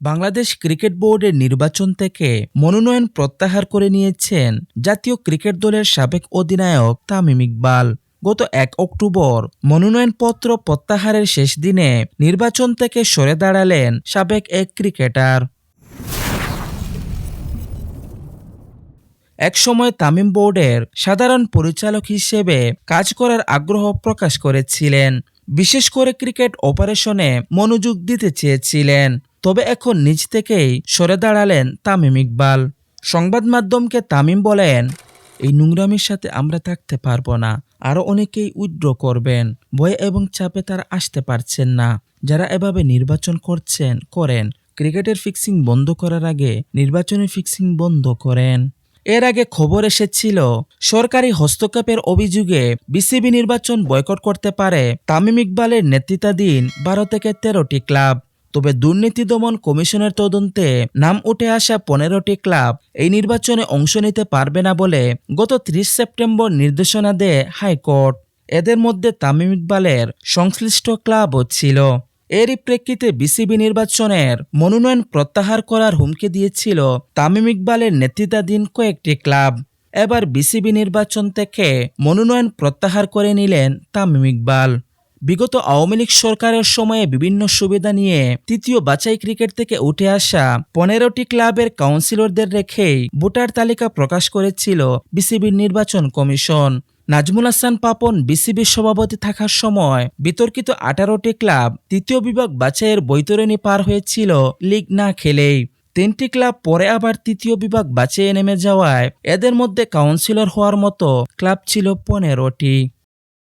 Bangladesh cricket বোর্ডের নির্বাচন থেকে মনোনয়ন প্রত্যাহার করে নিয়েছেন জাতীয় ক্রিকেট দলের সাবেক অধিনায়ক তামিম ইকবাল। গত এক অক্টোবর মনোনয়নপত্র প্রত্যাহারের শেষ দিনে নির্বাচন থেকে সরে দাঁড়ালেন সাবেক এক ক্রিকেটার। একসময় তামিম বোর্ডের সাধারণ পরিচালক হিসেবে কাজ করার আগ্রহ প্রকাশ করেছিলেন। বিশেষ করে ক্রিকেট অপারেশনে মনোযোগ দিতে চেয়েছিলেন। তবে এখন নিজ থেকেই সরে দাঁড়ালেন তামিম ইকবাল। সংবাদ মাধ্যমকে তামিম বলেন, এই নোংরামির সাথে আমরা থাকতে পারব না আরও অনেকেই উইথড্র করবেন, ভয় এবং চাপে তারা আসতে পারছেন না। যারা এভাবে নির্বাচন করছেন, করেন। ক্রিকেটের ফিক্সিং বন্ধ করার আগে নির্বাচনের ফিক্সিং বন্ধ করেন। এর আগে খবর এসেছিল, সরকারি হস্তক্ষেপের অভিযোগে বিসিবি নির্বাচন বয়কট করতে পারে তামিম ইকবালের নেতৃত্বাধীন বারো থেকে তেরোটি ক্লাব। তবে দুর্নীতি দমন কমিশনের তদন্তে নাম উঠে আসা পনেরোটি ক্লাব এই নির্বাচনে অংশ নিতে পারবে না বলে গত ত্রিশ সেপ্টেম্বর নির্দেশনা দেয় হাইকোর্ট। এদের মধ্যে তামিম ইকবালের সংশ্লিষ্ট ক্লাবও ছিল। এরই প্রেক্ষিতে বিসিবি নির্বাচনের মনোনয়ন প্রত্যাহার করার হুমকি দিয়েছিল তামিম ইকবালের নেতৃত্বাধীন কয়েকটি ক্লাব। এবার বিসিবি নির্বাচন থেকে মনোনয়ন প্রত্যাহার করে নিলেন তামিম ইকবাল। বিগত আওয়ামী লীগ সরকারের সময়ে বিভিন্ন সুবিধা নিয়ে তৃতীয় বাছাই ক্রিকেট থেকে উঠে আসা পনেরোটি ক্লাবের কাউন্সিলরদের রেখেই ভোটার তালিকা প্রকাশ করেছিল বিসিবির নির্বাচন কমিশন। নাজমুল হাসান পাপন বিসিবির সভাপতি থাকার সময় বিতর্কিত আঠারোটি ক্লাব তৃতীয় বিভাগ বাছাইয়ের বৈতরণী পার হয়েছিল লিগ না খেলেই। তিনটি ক্লাব পরে আবার তৃতীয় বিভাগ বাঁচিয়ে নেমে যাওয়ায় এদের মধ্যে কাউন্সিলর হওয়ার মতো ক্লাব ছিল পনেরোটি।